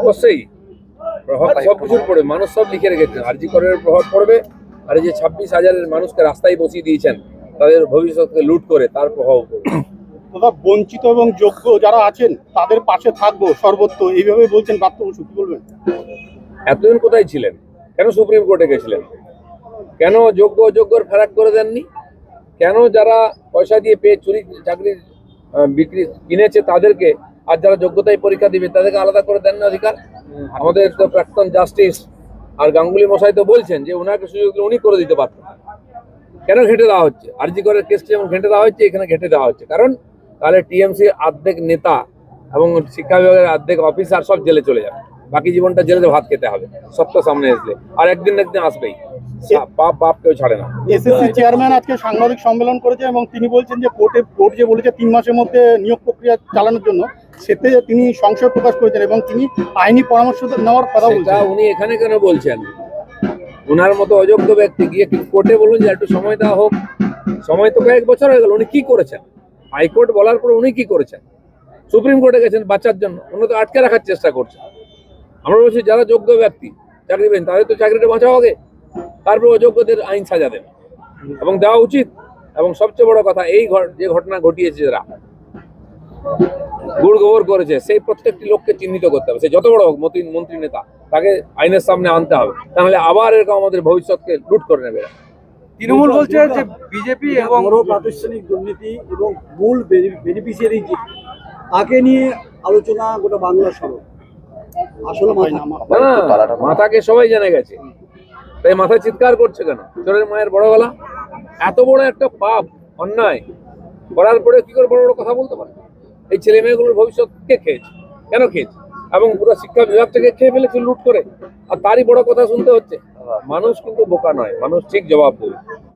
অবশ্যই। প্রভাব সব কিছুর পড়বে মানুষ সব লিখে রেখেছেন আরজি করের প্রভাব পড়বে আর এই যে ছাব্বিশ হাজারের মানুষকে রাস্তায় বসিয়ে দিয়েছেন তাদের ভবিষ্যৎকে লুট করে তার প্রভাব পড়বে দাদা বঞ্চিত এবং যোগ্য যারা আছেন তাদের পাশে থাকব সর্বত্র। এইভাবে বলছেন প্রাপ্ত বসু কি বলবেন? এতদিন কোথায় ছিলেন? কেন সুপ্রিম কোর্টে গেছিলেন? কেন যোগ্য অযোগ্যর ফেরাক করে দেননি? কেন যারা পয়সা দিয়ে পেয়ে চুরি চাকরির আহ, বিক্রি কিনেছে তাদেরকে আর যারা যোগ্যতায় পরীক্ষা দিবে তাদেরকে আলাদা করে দেন না অধিকার? আমাদের তো প্রাক্তন জাস্টিস আর গাঙ্গুলি মশাই তো বলছেন যে ওনাকে সুযোগ দিলে উনি করে দিতে পারতেন। কেন ঘেঁটে দেওয়া হচ্ছে? আরজি করের কেসটা যেমন ঘেঁটে দেওয়া হচ্ছে এখানে ঘেঁটে দেওয়া হচ্ছে। কারণ তাহলে টিএমসি অর্ধেক নেতা এবং শিক্ষা বিভাগের অর্ধেক অফিসার সব জেলে চলে যাবে। বাকি জীবনটা জেলে ভাত খেতে হবে। সত্য সামনে আসলে আর একদিন একদিন আসবেই। পাপ পাপ কেউ ছাড়ে না। এসএসসি চেয়ারম্যান আজকে সাংবাদিক সম্মেলন করেছে এবং তিনি বলছেন যে কোর্টে কোর্ট যে বলেছে তিন মাসের মধ্যে নিয়োগ প্রক্রিয়া চালানোর জন্য সেতে তিনি সংশয় প্রকাশ করেছেন এবং তিনি আইনি পরামর্শ নেওয়ার কথা বলছেন। উনি এখানে কেন বলছেন? ওনার মতো অযোগ্য ব্যক্তি গিয়ে একটু কোর্টে বলুন যে একটু সময় দেওয়া হোক। সময় তো কয়েক বছর হয়ে গেল উনি কি করেছেন? হাইকোর্ট বলার পর উনি কি করেছেন? সুপ্রিম কোর্টে গেছেন বাচ্চার জন্য উনি তো আটকে রাখার চেষ্টা করছেন। আমরা বলছি যারা যোগ্য ব্যক্তি চাকরি পেন তাদের তো চাকরিটা বাঁচাও আগে। তারপর অযোগ্যদের আইন সাজা দেবে। এবং দেওয়া উচিত। এবং সবচেয়ে বড় কথা এই ঘট- যে ঘটনা ঘটিয়েছে যারা গুড় গোবর করেছে সেই প্রত্যেকটি লোককে চিহ্নিত করতে হবে। সে যত বড় হোক মন্ত্রী মন্ত্রী নেতা তাকে আইনের সামনে আনতে হবে। তাহলে আবার এরকম আমাদের ভবিষ্যৎকে লুট করে নেবে তৃণমূল বলছে যে বিজেপি এবং প্রাতিষ্ঠানিক দুর্নীতি এবং মূল বেনিফিশিয়ারি যে তাকে নিয়ে আলোচনা গোটা বাংলার সড়ক আসলে মাথাকে সবাই জেনে গেছে। তাই মাথা চিৎকার করছে কেন? চোরের মায়ের বড় গলা? এত বড় একটা পাপ অন্যায়। করার পরে কি করে বড় বড় কথা বলতে পারে? এই ছেলে মেয়েগুলোর ভবিষ্যৎ কে খেয়েছে? কেন খেয়েছে? এবং পুরো শিক্ষা বিভাগ থেকে খেয়ে ফেলেছে লুট করে? আর তারই বড় কথা শুনতে হচ্ছে। মানুষ কিন্তু বোকা নয়। মানুষ ঠিক জবাব দেবে।